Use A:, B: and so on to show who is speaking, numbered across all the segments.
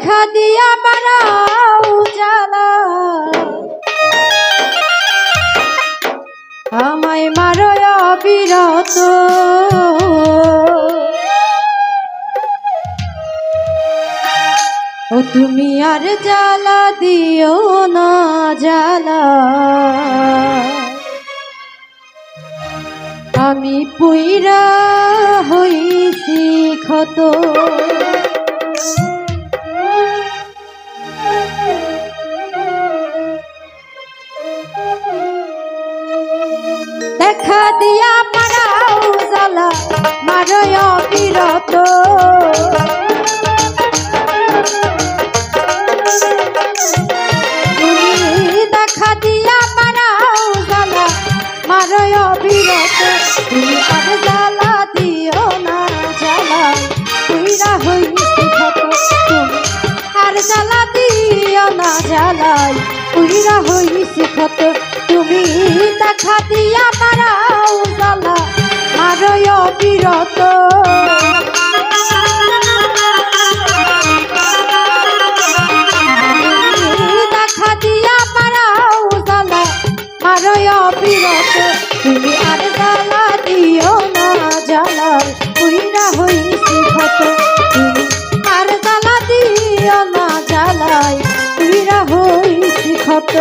A: দেখা দিয়া বাড়াও জ্বালা। আমায় মারো অবিরত। ও তুমি আর জ্বালা দিও না, জ্বালা। আমি পুইরা হইছি ক্ষত। দেখা দিয়া মারাও জ্বালা মারয় বিরত দেখা দিয়া মারাও জ্বালা মারয় বিরত তুমি জ্বালা দিও না, জ্বালা। তুইরা তুমি, আর জ্বালা দিও না, জ্বালাই। তুইরা হইছি ক্ষত তুমি দেখা দিয়া মারাও জ্বালা, মারয় বিরত। দেখা দিয়া মারাও জ্বালা, মারয় তুমি আর জ্বালা দিও না, জ্বালা পুইরা হইছি ক্ষত। তুমি আর জ্বালা দিও না হইছি ক্ষত।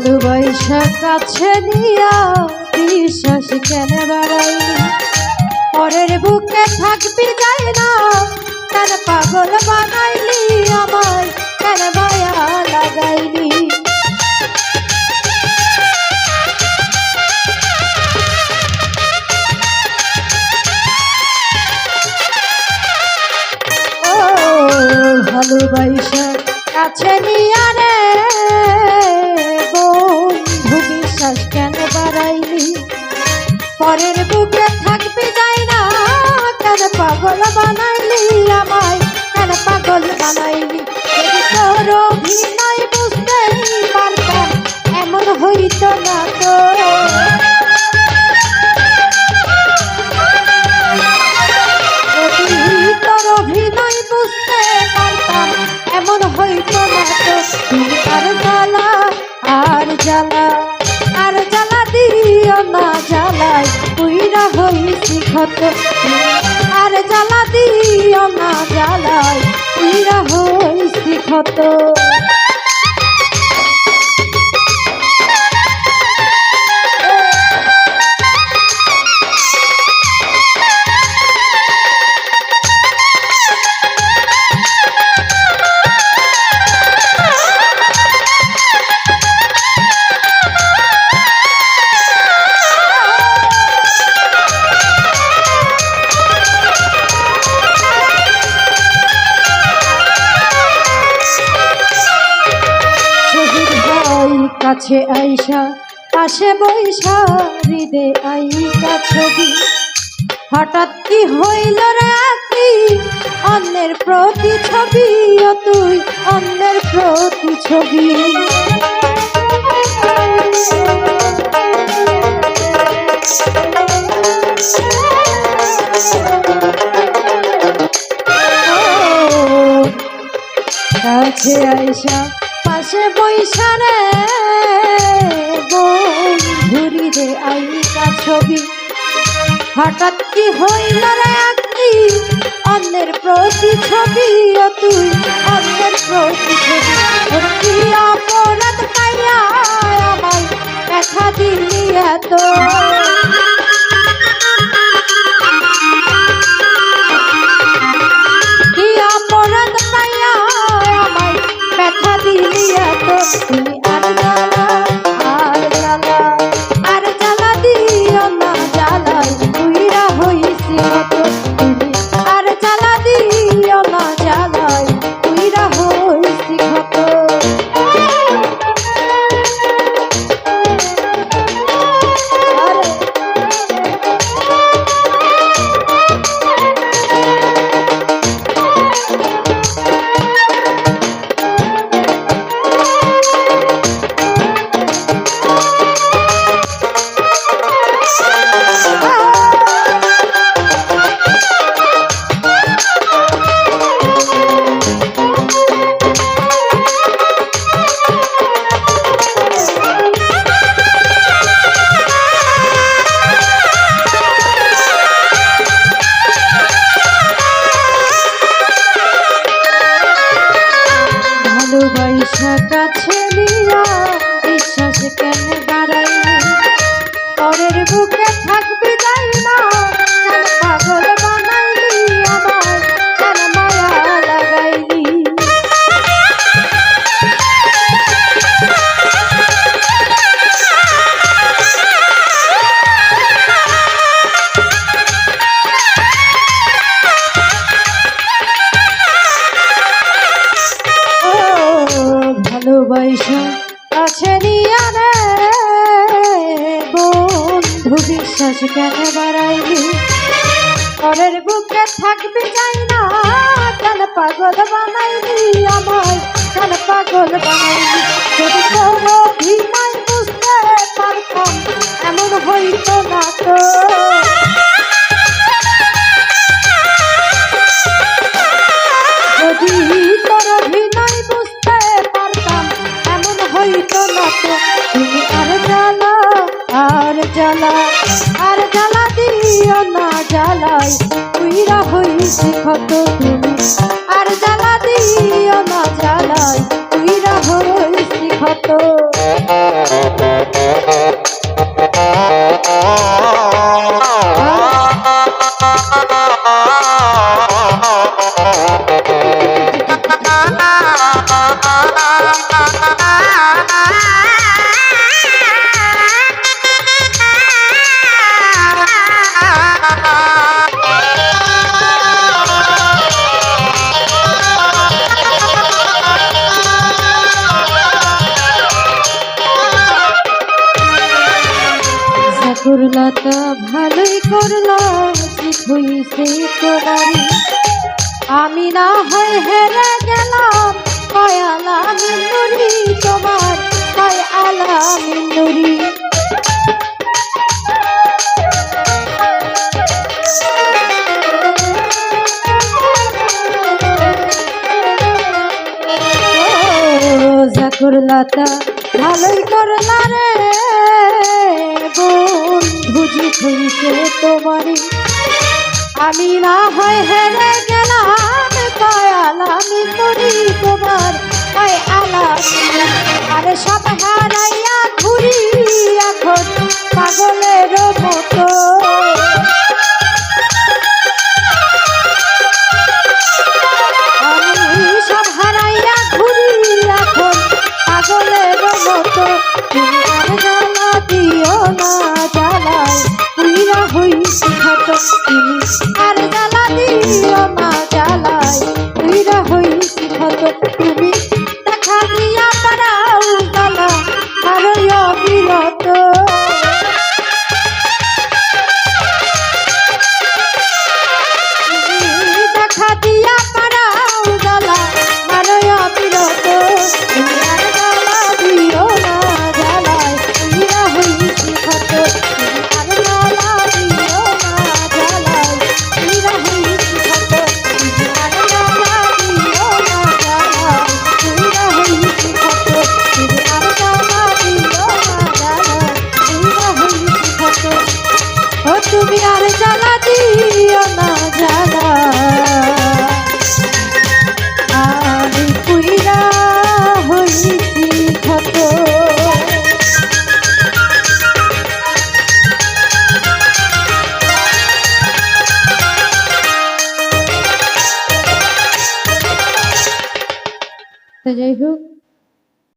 A: ভালোবাসা কাছে নিয়া বিশ্বাস কেন বাড়াইনি পরের বুকে থাকবি যায় না তার পাগল বানাইলি আমায়, কেন মায়া লাগাইলি? ভালোবাসা কাছে নিয়া পরের বুকে থাকবি যাই না। কেন পাগল বানাইলি আমায়? কেন পাগল বানাইলি? তোর অভিনয় বুঝতেই আর জ্বালা দিও না জ্বালাই তুইরা হইছি ক্ষত কাছে আইসা, পাশে বৈশা হৃদে আইকা ছবি। হঠাৎ কি হইল রে আকি, অন্যের প্রতি ছবি তুই অন্যের প্রতি ছবি। কাছে আইসা পাশে বৈশারে ঘুরি রে আইকা ছবি। হঠাৎ কি হইল রে আকি? অন্যের প্রতি ছবি তুই বন্ধু বিশ্বাস কেন বাড়াইলি? পরের বুকে থাকবি চাই না, কেন পাগল বানাইলি আমায়? কেন পাগল বানাইলি? যদি কোনো বুঝতে পারতাম, এমন হইতো না তো। করলা তা ভালোই করলা হইছে তোমারি আমি না হয় হেরে গেলাম কয় মিনুরি তোমার কয় আলা মিনুরি করলা তা ভালোই করলা রে বোন, বুঝি খুঁজছে তোমারি আমি না হয় হেরে গেলাম তাই আলামি করি তোমার। আলামি আরে সব হারাইয়া মতো তুমি আর জ্বালা দিও না জ্বালায় তুইরা হইছি খাটো তুমি। আর জ্বালা দিও না জ্বালায় তুইরা হইছি খাটো দেখা দিয়া পারাও জ্বালা আরও তো যাই হোক